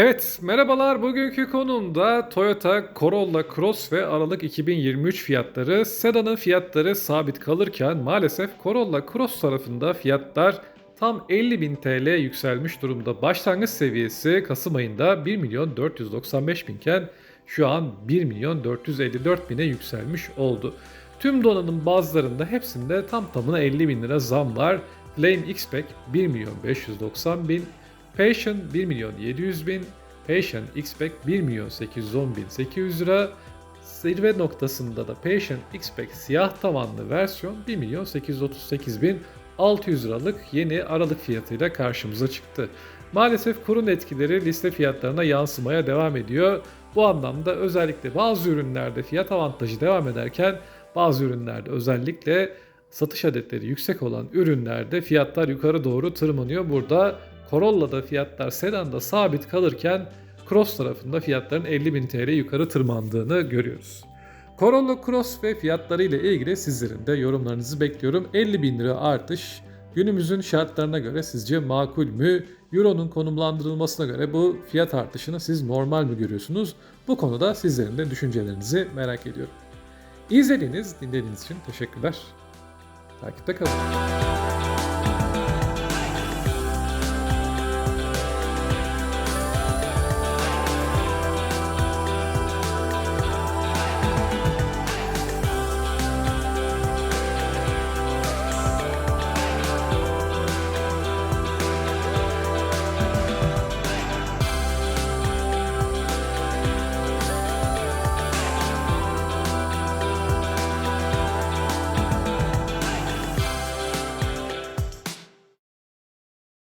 Evet, merhabalar. Bugünkü konumda Toyota Corolla Cross ve Aralık 2023 fiyatları. Sedanın fiyatları sabit kalırken maalesef Corolla Cross tarafında fiyatlar tam 50.000 TL yükselmiş durumda. Başlangıç seviyesi Kasım ayında 1 milyon 495 binken şu an 1 milyon 454 bine yükselmiş oldu. Tüm donanım bazlarında hepsinde tam tamına 50 bin lira zam var. Flame X-Pack 1 milyon 590 bin, Passion 1 milyon 700 bin, Passion X-Pack 1 milyon 810 bin 800 lira, zirve noktasında da Passion X-Pack siyah tavanlı versiyon 1 milyon 838 bin 600 liralık yeni aralık fiyatıyla karşımıza çıktı. Maalesef kurun etkileri liste fiyatlarına yansımaya devam ediyor. Bu anlamda özellikle bazı ürünlerde fiyat avantajı devam ederken bazı ürünlerde özellikle satış adetleri yüksek olan ürünlerde fiyatlar yukarı doğru tırmanıyor. Burada Corolla'da fiyatlar sedanda sabit kalırken Cross tarafında fiyatların 50.000 TL yukarı tırmandığını görüyoruz. Corolla Cross ve fiyatları ile ilgili sizlerin de yorumlarınızı bekliyorum. 50.000 lira artış günümüzün şartlarına göre sizce makul mü? Euro'nun konumlandırılmasına göre bu fiyat artışını siz normal mi görüyorsunuz? Bu konuda sizlerin de düşüncelerinizi merak ediyorum. İzlediğiniz, dinlediğiniz için teşekkürler. Takipte kalın.